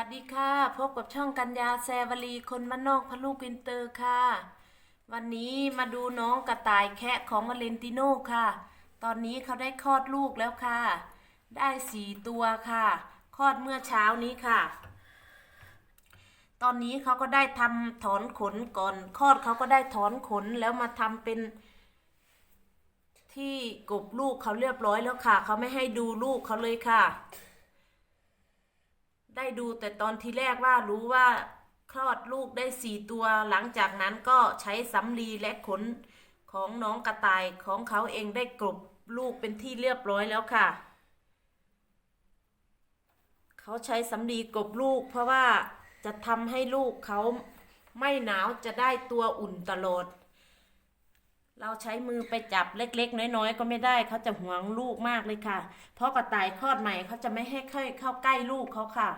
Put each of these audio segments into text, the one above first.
ัสดีค่ะ พบกับช่องกัญญาแซวลีคนบ้านอกพะลูกอินเตอร์ค่ะ วันนี้มาดูน้องกระต่ายแคะของวาเลนติโน่ค่ะ ตอนนี้เขาได้คลอดลูกแล้วค่ะ ได้สี่ตัวค่ะ คลอดเมื่อเช้านี้ค่ะ ตอนนี้เขาก็ได้ทำถอนขนก่อน คลอดเขาก็ได้ถอนขนแล้วมาทำเป็น ที่กบลูกเขาเรียบร้อยแล้วค่ะ เขาไม่ให้ดูลูกเขาเลยค่ะ ด้ดูแต่ตอนที่แรกว่ารู้ว่าคลอดลูกได้สี่ตัว หลังจากนั้นก็ใช้สำลีและขนของน้องกระต่ายของเขาเองได้กลบลูกเป็นที่เรียบร้อยแล้วค่ะ เขาใช้สำลีกลบลูกเพราะว่าจะทำให้ลูกเขาไม่หนาวจะได้ตัวอุ่นตลอด เราใช้มือไปจับเล็ก ๆ น้อยๆ ก็ไม่ได้เขาจะหวงลูกมากเลยค่ะ เพราะกระต่ายคลอดใหม่เขาจะไม่ให้ค่อยเข้าใกล้ลูกเขาค่ะ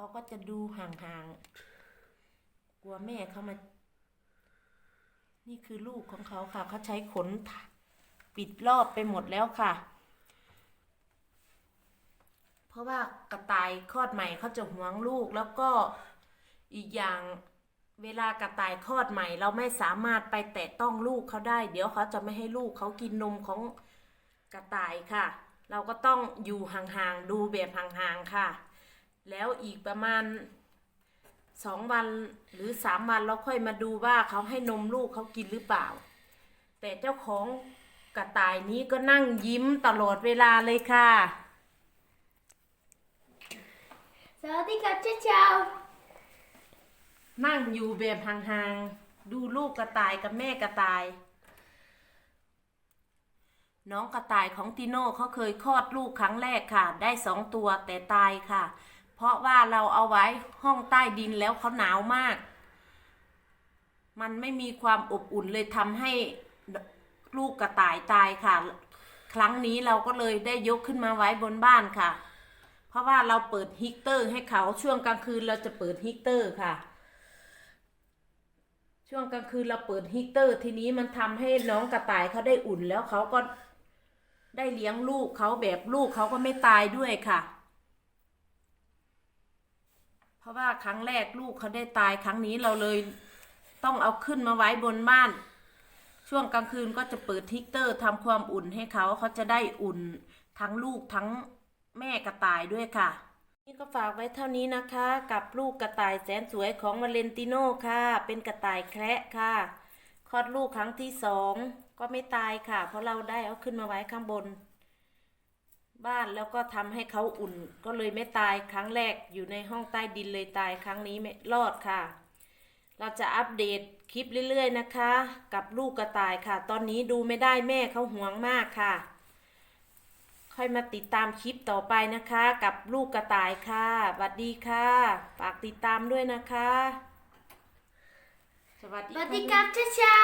เราก็จะดูห่างๆ กลัวแม่เขามา นี่คือลูกของเขาค่ะ เขาใช้ขนปิดรอบไปหมดแล้วค่ะ เพราะว่ากระต่ายคลอดใหม่เขาจะหวงลูกแล้วก็อีกอย่างเวลากระต่ายคลอดใหม่ เราไม่สามารถไปแตะต้องลูกเขาได้ เดี๋ยวเขาจะไม่ให้ลูกเขากินนมของกระต่ายค่ะ เราก็ต้องอยู่ห่างๆ ดูแบบห่างๆ ค่ะ แล้วอีกประมาณสองวันหรือสามวันเราค่อยมาดูว่าเขาให้นมลูกเขากินหรือเปล่า แต่เจ้าของกระต่ายนี้ก็นั่งยิ้มตลอดเวลาเลยค่ะ สวัสดีครับเจ้าเจ้านั่งอยู่แบบห่างๆ ดูลูกกระต่ายกับแม่กระต่าย น้องกระต่ายของติโน่เขาเคยคลอดลูกครั้งแรกค่ะ ได้สองตัวแต่ตายค่ะ เพราะว่าเราเอาไว้ห้องใต้ดินแล้วเขาหนาวมาก มันไม่มีความอบอุ่นเลยทำให้ลูกกระต่ายตายค่ะ ครั้งนี้เราก็เลยได้ยกขึ้นมาไว้บนบ้านค่ะ เพราะว่าเราเปิดฮีตเตอร์ให้เขาช่วงกลางคืนเราจะเปิดฮีตเตอร์ค่ะ ช่วงกลางคืนเราเปิดฮีตเตอร์ ทีนี้มันทำให้น้องกระต่ายเขาได้อุ่นแล้วเขาก็ได้เลี้ยงลูกเขาแบบลูกเขาก็ไม่ตายด้วยค่ะ ราะว่าครั้งแรกลูกเขาได้ตายครั้งนี้เราเลยต้องเอาขึ้นมาไว้บนบ้าน ช่วงกลางคืนก็จะเปิดฮีตเตอร์ทำความอุ่นให้เขาเขาจะได้อุ่นทั้งลูกทั้งแม่กระต่ายด้วยค่ะ นี่ก็ฝากไว้เท่านี้นะคะ กับลูกกระต่ายแสนสวยของวาเลนติโน่ค่ะ เป็นกระต่ายแคระค่ะคลอดลูกครั้งที่สองก็ไม่ตายค่ะ เพราะเราได้เอาขึ้นมาไว้ข้างบน บ้านแล้วก็ทำให้เขาอุ่น ก็เลยไม่ตายครั้งแรกอยู่ในห้องใต้ดินเลยตายครั้งนี้ไม่รอดค่ะ เราจะอัปเดตคลิปเรื่อยๆนะคะ กับลูกกระต่ายค่ะ ตอนนี้ดูไม่ได้แม่เขาห่วงมากค่ะ ค่อยมาติดตามคลิปต่อไปนะคะ กับลูกกระต่ายค่ะสวัสดีค่ะฝากติดตามด้วยนะคะ สวัสดีวัสดีะครับเจ้าเจ้า